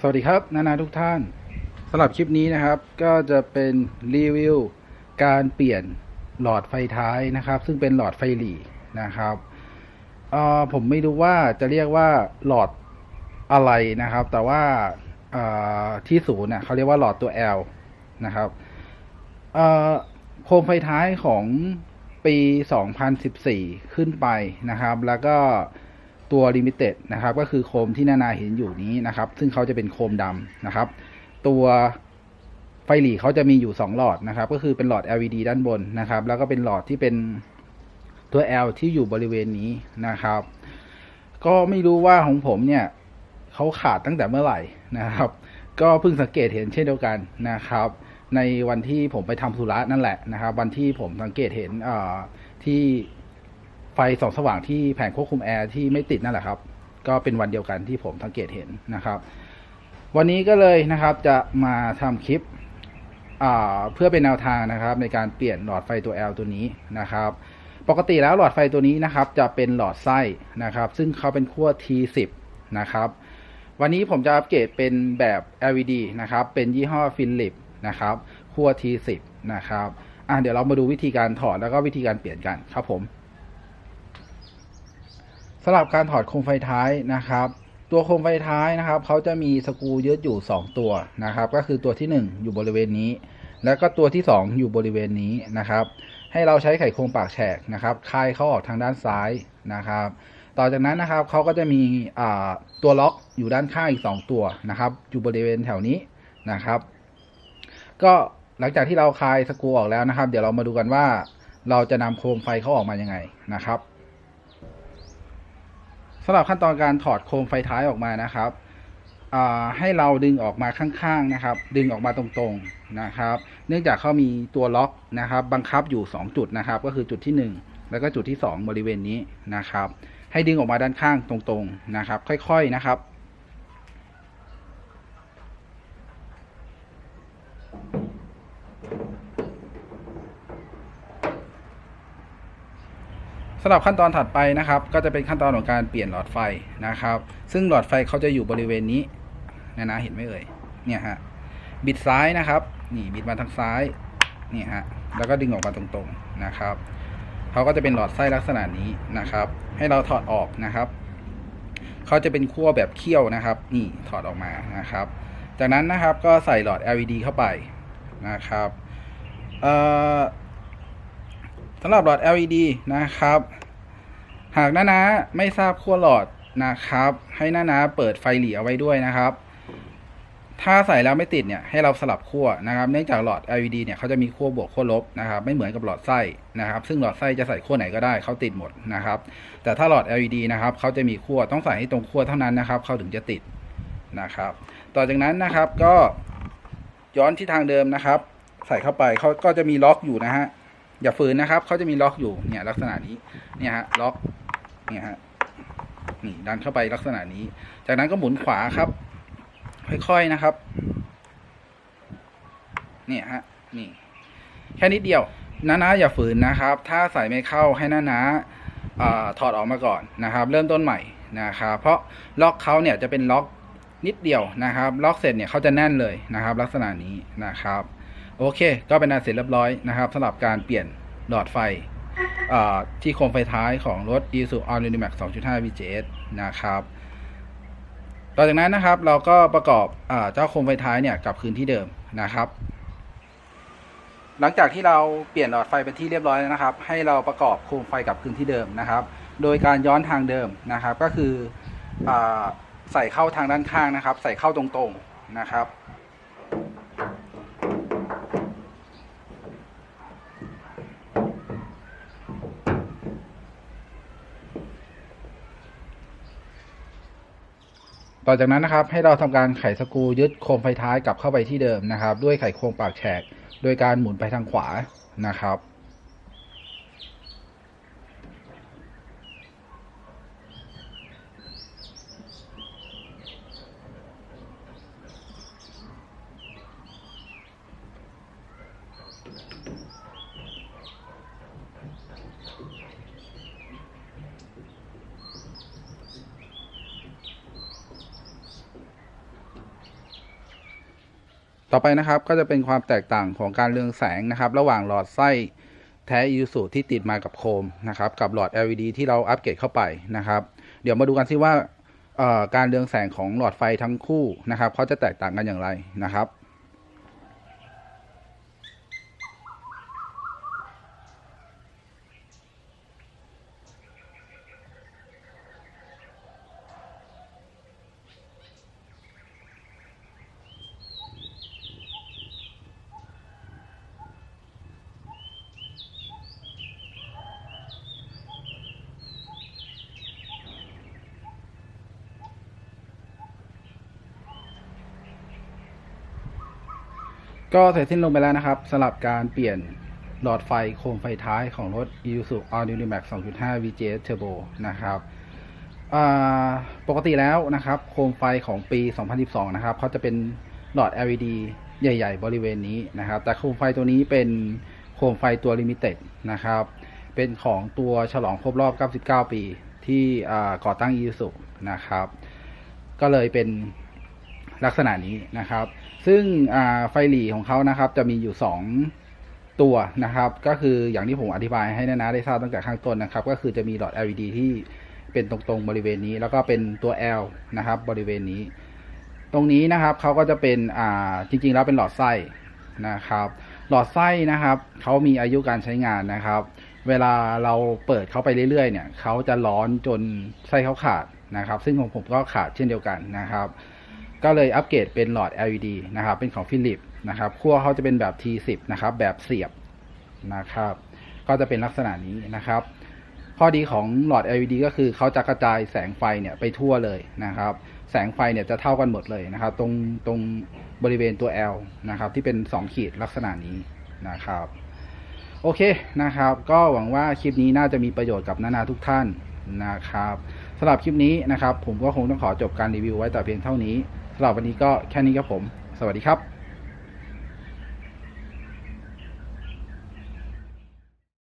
สวัสดีครับ นานาทุกท่านสำหรับคลิปนี้นะครับ ก็จะเป็นรีวิวการเปลี่ยนหลอดไฟท้ายนะครับ ซึ่งเป็นหลอดไฟหลีนะครับออผมไม่รู้ว่าจะเรียกว่าหลอดอะไรนะครับ แต่ว่าออที่ศูนย์เขาเรียกว่าหลอดตัว L นะครับโคมไฟท้ายของปี 2014 ขึ้นไปนะครับ แล้วก็ ตัว Limited นะครับก็คือโคมที่นานาเห็นอยู่นี้นะครับ ซึ่งเขาจะเป็นโคมดำนะครับ ตัวไฟหลีเขาจะมีอยู่ 2 หลอดนะครับ ก็คือเป็นหลอด LED ด้านบนนะครับ แล้วก็เป็นหลอดที่เป็นตัว L ที่อยู่บริเวณนี้นะครับ ก็ไม่รู้ว่าของผมเนี่ยเขาขาดตั้งแต่เมื่อไหร่นะครับ ก็เพิ่งสังเกตเห็นเช่นเดียวกันนะครับ ในวันที่ผมไปทำธุระนั่นแหละนะครับ วันที่ผมสังเกตเห็นเอ่อที่ ไฟส่องสว่างที่แผงควบคุมแอร์ที่ไม่ติดนั่นแหละครับ ก็เป็นวันเดียวกันที่ผมสังเกตเห็นนะครับ วันนี้ก็เลยนะครับจะมาทำคลิปเพื่อเป็นแนวทางนะครับ ในการเปลี่ยนหลอดไฟตัว L ตัวนี้นะครับ ปกติแล้วหลอดไฟตัวนี้นะครับ จะเป็นหลอดไส้นะครับ ซึ่งเขาเป็นขั้ว T10 นะครับ วันนี้ผมจะอัปเกรดเป็นแบบ LED นะครับ เป็นยี่ห้อฟิลิปนะครับขั้ว T10 นะครับอะเดี๋ยวเรามาดูวิธีการถอดแล้วก็วิธีการเปลี่ยนกันครับผมำหรับการถอดโคมไฟท้ายนะครับ ตัวโคมไฟท้ายนะครับเขาจะมีสกูยึดอยู่ 2 ตัวนะครับ ก็คือตัวที่ 1 อยู่บริเวณนี้ แล้วก็ตัวที่ 2 อยู่บริเวณนี้นะครับ ให้เราใช้ไขควงปากแฉกนะครับคลายเขาออกทางด้านซ้ายนะครับ ต่อจากนั้นนะครับเขาก็จะมีตัวล็อกอยู่ด้านข้างอีก 2 ตัวนะครับ อยู่บริเวณแถวนี้นะครับ ก็หลังจากที่เราคลายสกูออกแล้วนะครับ เดี๋ยวเรามาดูกันว่าเราจะนำโคมไฟเขาออกมายังไงนะครับำหรับขั้นตอนการถอดโคมไฟท้ายออกมานะครับให้เราดึงออกมาข้างๆนะครับ ดึงออกมาตรงๆนะครับ เนื่องจากเขามีตัวล็อกนะครับ บังคับอยู่ 2 จุดนะครับ ก็คือจุดที่ 1 แล้วก็จุดที่ 2 บริเวณนี้นะครับ ให้ดึงออกมาด้านข้างตรงๆนะครับ ค่อยๆนะครับ สำหรับขั้นตอนถัดไปนะครับ ก็จะเป็นขั้นตอนของการเปลี่ยนหลอดไฟนะครับ ซึ่งหลอดไฟเขาจะอยู่บริเวณนี้นะนะเห็นไหมเอ่ยเนี่ยฮะบิดซ้ายนะครับ นี่บิดมาทางซ้ายนี่ฮะแล้วก็ดึงออกมาตรงๆนะครับเขาก็จะเป็นหลอดไส้ลักษณะนี้นะครับ ให้เราถอดออกนะครับเขาจะเป็นขั้วแบบเคี่ยวนะครับ นี่ถอดออกมานะครับ จากนั้นนะครับก็ใส่หลอด LED เข้าไปนะครับเอ่อ สำหรับหลอด LED นะครับ หากน้านาไม่ทราบขั้วหลอดนะครับ ให้น้านาเปิดไฟหลีเอาไว้ด้วยนะครับ ถ้าใส่แล้วไม่ติดเนี่ยให้เราสลับขั้วนะครับ เนื่องจากหลอด LED เนี่ยเขาจะมีขั้วบวกขั้วลบนะครับ ไม่เหมือนกับหลอดไส้นะครับ ซึ่งหลอดไส้จะใส่ขั้วไหนก็ได้เขาติดหมดนะครับ แต่ถ้าหลอด LED นะครับเขาจะมีขั้วต้องใส่ให้ตรงขั้วเท่านั้นนะครับเขาถึงจะติดนะครับ ต่อจากนั้นนะครับก็ย้อนที่ทางเดิมนะครับ ใส่เข้าไปเขาก็จะมีล็อกอยู่นะฮะ อย่าฝืนนะครับเขาจะมีล็อกอยู่เนี่ยลักษณะนี้เนี่ยฮะล็อกเนี่ยฮะนี่ดันเข้าไปลักษณะนี้ จากนั้นก็หมุนขวาครับ ค่อยๆนะครับ เนี่ยฮะนี่แค่นิดเดียวนะนะอย่าฝืนนะครับ ถ้าใส่ไม่เข้าให้นะนะอถอดออกมาก่อนนะครับ เริ่มต้นใหม่นะครับเพราะล็อกเขาเนี่ยจะเป็นล็อกนิดเดียวนะครับ ล็อกเสร็จเนี่ยเขาจะแน่นเลยนะครับ ลักษณะนี้นะครับ โอเค ก็เป็นอันเสร็จเรียบร้อยนะครับสำหรับการเปลี่ยนหลอดไฟอ่าที่โคมไฟท้ายของรถ Isuzu All New Max 2.5 VGS นะครับต่อจากนั้นนะครับเราก็ประกอบอาเจ้าโคมไฟท้ายเนี่ยกลับคืนที่เดิมนะครับ หลังจากที่เราเปลี่ยนหลอดไฟเป็นที่เรียบร้อยแล้วนะครับ ให้เราประกอบโคมไฟกลับคืนที่เดิมนะครับ โดยการย้อนทางเดิมนะครับ ก็คืออาใส่เข้าทางด้านข้างนะครับ ใส่เข้าตรงๆนะครับ ต่อจากนั้นนะครับให้เราทำการไขสกูยึดโคมไฟท้ายกลับเข้าไปที่เดิมนะครับ ด้วยไขควงปากแฉก โดยการหมุนไปทางขวานะครับ ต่อไปนะครับก็จะเป็นความแตกต่างของการเรืองแสงนะครับ ระหว่างหลอดไส้แท้ยูสูที่ติดมากับโคมนะครับกับหลอด LED ที่เราอัปเกรดเข้าไปนะครับ เดี๋ยวมาดูกันซิว่าการเรืองแสงของหลอดไฟทั้งคู่นะครับเขาจะแตกต่างกันอย่างไรนะครับ ก็เสร็จสิ้นลงไปแล้วนะครับสำหรับการเปลี่ยนหลอดไฟโคมไฟท้ายของรถ Isuzu All New Max 2.5 VGS Turbo นะครับปกติแล้วนะครับ โคมไฟของปี 2012 นะครับเขาจะเป็นหลอด LED ใหญ่ ๆ บริเวณนี้นะครับ แต่โคมไฟตัวนี้เป็นโคมไฟตัว Limited นะครับ เป็นของตัวฉลองครบรอบ 99 ปีที่ก่อตั้ง Isuzu นะครับ ก็เลยเป็น ลักษณะนี้นะครับ ซึ่งไฟหลีของเขานะครับจะมีอยู่ 2 ตัวนะครับ ก็คืออย่างที่ผมอธิบายให้นานาได้ทราบตั้งแต่ข้างต้นนะครับ ก็คือจะมีหลอด LED ที่เป็นตรงๆบริเวณนี้ แล้วก็เป็นตัว L นะครับบริเวณนี้ ตรงนี้นะครับเขาก็จะเป็นอ่าจริง ๆ แล้วเป็นหลอดไส้นะครับหลอดไส้นะครับเขามีอายุการใช้งานนะครับ เวลาเราเปิดเขาไปเรื่อยๆเนี่ยเขาจะร้อนจนไส้เขาขาดนะครับ ซึ่งของผมก็ขาดเช่นเดียวกันนะครับ ก็เลยอัปเกรดเป็นหลอด LED นะครับ เป็นของฟิลิปนะครับขั้วเขาจะเป็นแบบ T10 นะครับ แบบเสียบนะครับ ก็จะเป็นลักษณะนี้นะครับ ข้อดีของหลอด LED ก็คือเขาจะกระจายแสงไฟเนี่ยไปทั่วเลยนะครับ แสงไฟเนี่ยจะเท่ากันหมดเลยนะครับ ตรงตรงบริเวณตัว L นะครับ ที่เป็น 2 ขีดลักษณะนี้นะครับ โอเคนะครับ ก็หวังว่าคลิปนี้น่าจะมีประโยชน์กับนานาทุกท่านนะครับสำหรับคลิปนี้นะครับ ผมก็คงต้องขอจบการรีวิวไว้แต่เพียงเท่านี้ สำหรับวันนี้ก็แค่นี้ครับผม สวัสดีครับ